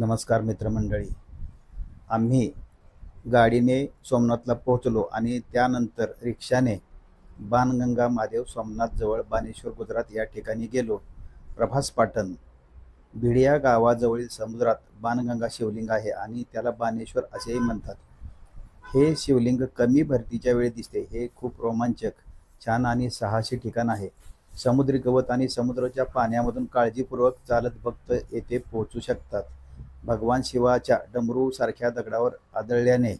नमस्कार मित्रमंडळी. आम्ही गाडीने सोमनाथला पोहोचलो आणि त्यानंतर रिक्षाने बाणगंगा महादेव सोमनाथजवळ बानेश्वर गुजरात या ठिकाणी गेलो. प्रभास पाटण भिडिया गावाजवळील समुद्रात बाणगंगा शिवलिंग आहे आणि त्याला बानेश्वर असेही म्हणतात. हे शिवलिंग कमी भरतीच्या वेळी दिसते. हे खूप रोमांचक छान आणि साहसी ठिकाण आहे. समुद्री गवत आणि समुद्राच्या पाण्यामधून काळजीपूर्वक चालत भक्त येथे पोहोचू शकतात. भगवान शिवाच्या डमरूसारख्या दगडावर आदळल्याने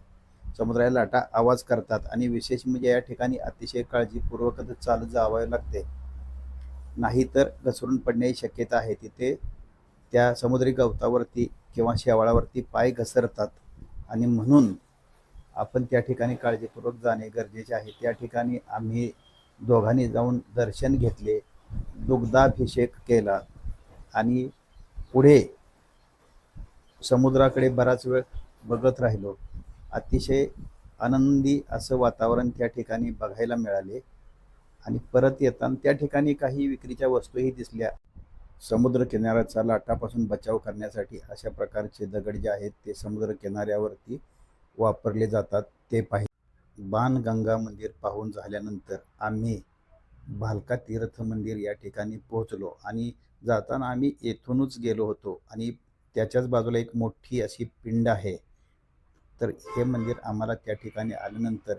समुद्राला लाटा आवाज करतात आणि विशेष म्हणजे या ठिकाणी अतिशय काळजीपूर्वकच चालत जावं लागते. नाहीतर घसरून पडण्याची शक्यता आहे. तिथे त्या समुद्री गवतावरती किंवा शेवाळावरती पाय घसरतात आणि म्हणून आपण त्या ठिकाणी काळजीपूर्वक जाणे गरजेचे आहे. त्या ठिकाणी आम्ही दोघांनी जाऊन दर्शन घेतले दुग्धाभिषेक केला आणि पुढे समुद्राकडे बराच वेळ बघत राहिलो. अतिशय आनंदी असं वातावरण त्या ठिकाणी बघायला मिळाले. आणि परत येताना त्या ठिकाणी काही विक्रीच्या वस्तूही दिसल्या. समुद्र किनाऱ्याचा लाटापासून बचाव करण्यासाठी अशा प्रकारचे दगड जे आहेत ते समुद्र किनाऱ्यावरती वापरले जातात. ते पाहि बाणगंगा मंदिर पाहून झाल्यानंतर आम्ही भालका तीर्थ मंदिर या ठिकाणी पोहोचलो. आणि जाताना आम्ही येथूनच गेलो होतो. आणि त्याच्याच बाजूला एक मोठी अशी पिंड आहे. तर हे मंदिर आम्हाला त्या ठिकाणी आल्यानंतर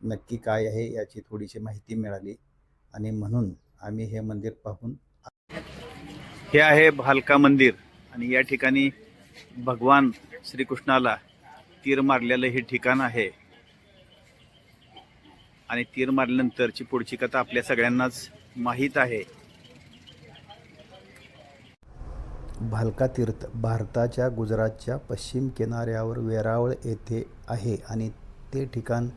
नक्की काय आहे याची थोडीशी माहिती मिळाली आणि म्हणून आम्ही हे मंदिर पाहून हे आहे भालका मंदिर आणि या ठिकाणी भगवान श्रीकृष्णाला तीर मारलेलं हे ठिकाण आहे. आणि तीर मारल्यानंतरची पुढची कथा आपल्या सगळ्यांनाच माहीत आहे. भालका तीर्थ भारताच्या गुजरातच्या पश्चिम किनाऱ्यावर वेरावळ येथे आहे आणि ते ठिकाण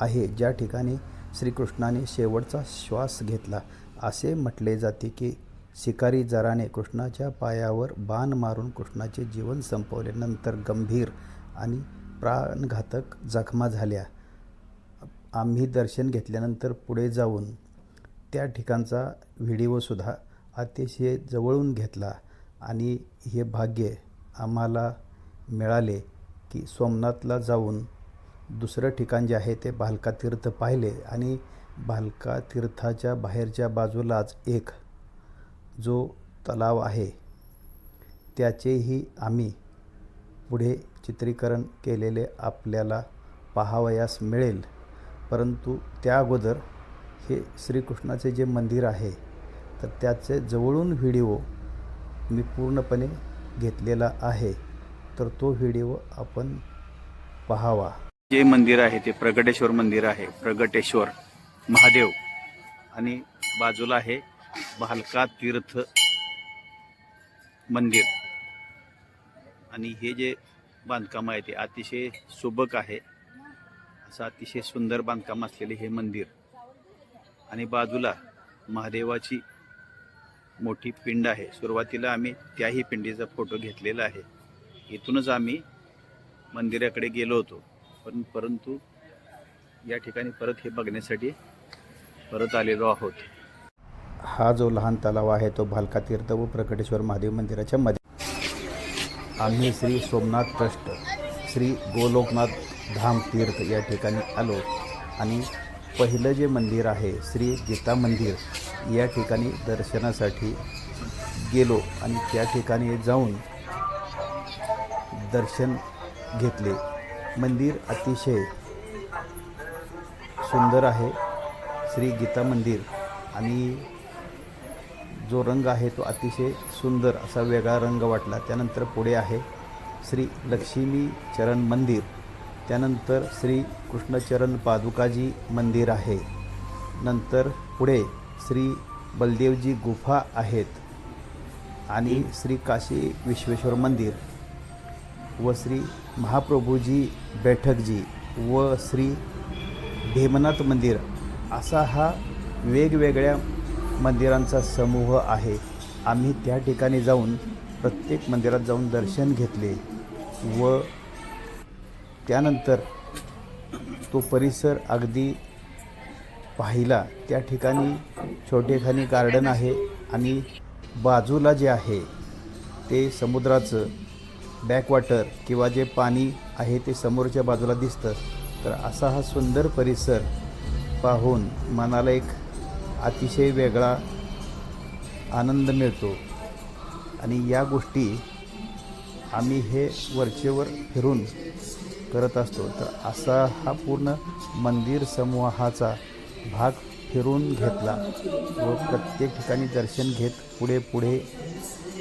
आहे ज्या ठिकाणी श्रीकृष्णाने शेवटचा श्वास घेतला. असे म्हटले जाते की शिकारी जराने कृष्णाच्या पायावर बाण मारून कृष्णाचे जीवन संपवल्यानंतर गंभीर आणि प्राणघातक जखमा झाल्या. आम्ही दर्शन घेतल्यानंतर पुढे जाऊन त्या ठिकाणचा व्हिडिओसुद्धा अतिशय जवळून घेतला. आणि हे भाग्य आम्हाला मिळाले की सोमनाथला जाऊन दुसरं ठिकाण जे आहे ते भालकातीर्थ पाहिले आणि भालकातीर्थाच्या बाहेरच्या बाजूलाच एक जो तलाव आहे त्याचेही आम्ही पुढे चित्रीकरण केलेले आपल्याला पाहावयास मिळेल. परंतु त्या अगोदर हे श्रीकृष्णाचे जे मंदिर आहे तर त्याचे जवळून व्हिडिओ मी पूर्णपणे घेतलेला आहे. तर तो व्हिडिओ आपण पाहावा. जे मंदिर आहे ते प्रगटेश्वर मंदिर आहे. प्रगटेश्वर महादेव आणि बाजूला आहे भालका तीर्थ मंदिर. आणि हे जे बांधकाम आहे ते अतिशय सुबक आहे. असं अतिशय सुंदर बांधकाम असलेले हे मंदिर. आणि बाजूला महादेवाची मोठी पिंड आहे. सुरुवातीला आम्ही त्याही पिंडीचा फोटो घेतलेला आहे. इथूनच आम्ही मंदिराकडे गेलो होतो. पण परंतु या ठिकाणी परत हे बघण्यासाठी परत आलेलो आहोत. हा जो लहान तलाव आहे तो भालका तीर्थ व प्रकटेश्वर महादेव मंदिराच्या मध्ये आम्ही श्री सोमनाथ ट्रस्ट श्री गोलोकनाथ धाम तीर्थ या ठिकाणी आलो आणि पहिलं जे मंदिर आहे श्री गीता मंदिर या ठिकाणी दर्शनासाठी गेलो आणि त्या ठिकाणी जाऊन दर्शन घेतले. मंदिर अतिशय सुंदर आहे. श्री गीता मंदिर आणि जो रंग आहे तो अतिशय सुंदर असा वेगळा रंग वाटला. त्यानंतर पुढे आहे श्री लक्ष्मी चरण मंदिर. त्यानंतर श्री कृष्णचरण पादुकाजी मंदिर आहे. नंतर पुढे श्री बलदेवजी गुफा आहेत आणि श्री काशी विश्वेश्वर मंदिर व श्री महाप्रभूजी बैठकजी व श्री भीमनाथ मंदिर असा हा वेगवेगळ्या मंदिरांचा समूह आहे. आम्ही त्या ठिकाणी जाऊन प्रत्येक मंदिरात जाऊन दर्शन घेतले व त्यानंतर तो परिसर अगदी पाहिला. त्या ठिकाणी छोटेखानी गार्डन आहे आणि बाजूला जे आहे ते समुद्राचं बॅकवॉटर किंवा जे पाणी आहे ते समोरच्या बाजूला दिसतं. तर असा हा सुंदर परिसर पाहून मनाला एक अतिशय वेगळा आनंद मिळतो. आणि या गोष्टी आम्ही हे वरचेवर फिरून करत असतो. तर असा हा पूर्ण मंदिर समूहाचा भाग फिरून घेतला व प्रत्येक ठिकाणी दर्शन घेत पुढे पुढे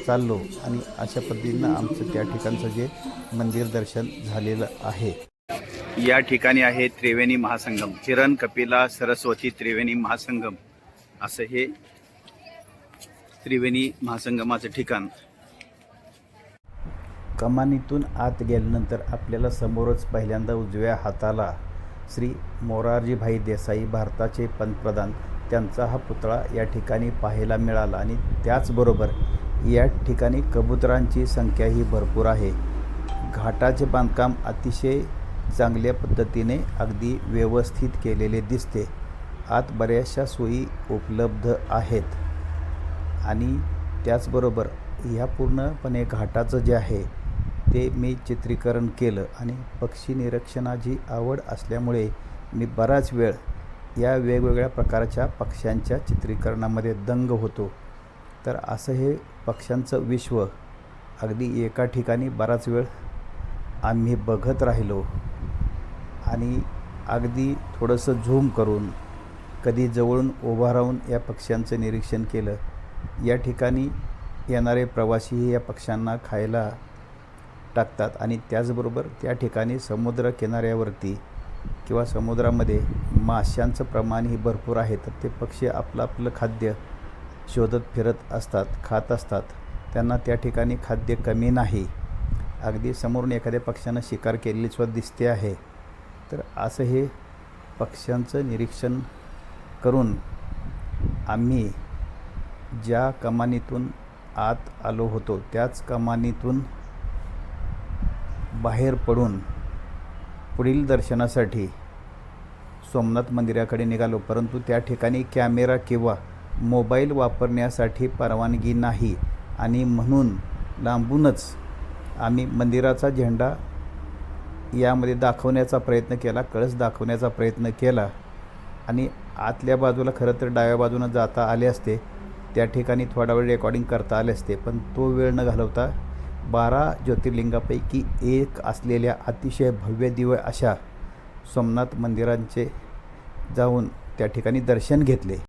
चाललो. आणि अशा पद्धतीनं आमचं त्या ठिकाणचं जे मंदिर दर्शन झालेलं आहे. या ठिकाणी आहे त्रिवेणी महासंगम. किरण कपिला सरस्वती त्रिवेणी महासंगम. असं हे त्रिवेणी महासंगमाचं ठिकाण. कमानीतून आत गेल्यानंतर आपल्याला समोरच पहिल्यांदा उजव्या हाताला श्री मोरारजीभाई देसाई भारताचे पंतप्रधान. त्यांचा हा पुतळा या ठिकाणी पाहायला मिळाला आणि त्याचबरोबर या ठिकाणी कबुतरांची संख्याही भरपूर आहे. घाटाचे बांधकाम अतिशय चांगल्या पद्धतीने अगदी व्यवस्थित केलेले दिसते. आत बऱ्याचशा सोयी उपलब्ध आहेत. आणि त्याचबरोबर ह्या पूर्णपणे घाटाचं जे आहे ते मी चित्रीकरण केलं आणि पक्षी निरीक्षणाची आवड असल्यामुळे मी बराच वेळ या वेगवेगळ्या प्रकारच्या पक्ष्यांच्या चित्रीकरणामध्ये दंग होतो. तर असं हे पक्ष्यांचं विश्व. अगदी एका ठिकाणी बराच वेळ आम्ही बघत राहिलो आणि अगदी थोडंसं झूम करून कधी जवळून उभा राहून या पक्ष्यांचं निरीक्षण केलं. या ठिकाणी येणारे प्रवासीही या पक्ष्यांना खायला टाकतात आणि त्याचबरोबर त्या ठिकाणी समुद्र किनाऱ्यावरती किंवा समुद्रामध्ये माशांचं प्रमाणही भरपूर आहे तर ते पक्षी आपलं आपलं खाद्य शोधत फिरत असतात खात असतात. त्यांना त्या ठिकाणी खाद्य कमी नाही. अगदी समोरून एखाद्या पक्ष्यानं शिकार केलेली सुद्धा दिसते आहे. तर असं हे पक्ष्यांचं निरीक्षण करून आम्ही ज्या कमानीतून आत आलो होतो त्याच कमानीतून बाहेर पडून पुढील दर्शनासाठी सोमनाथ मंदिराकडे निघालो परंतु त्या ठिकाणी कॅमेरा किंवा मोबाईल वापरण्यासाठी परवानगी नाही आणि म्हणून लांबूनच आम्ही मंदिराचा झेंडा यामध्ये दाखवण्याचा प्रयत्न केला कळस दाखवण्याचा प्रयत्न केला आणि आतल्या बाजूला खरं तर डाव्या बाजूनं जाता आले असते. त्या ठिकाणी थोडा वेळ रेकॉर्डिंग करता आले असते पण तो वेळ न घालवता बारा ज्योतिर्लिंगापैकी एक असलेल्या अतिशय भव्य दिव्य अशा सोमनाथ मंदिरांचे जाऊन त्या ठिकाणी दर्शन घेतले.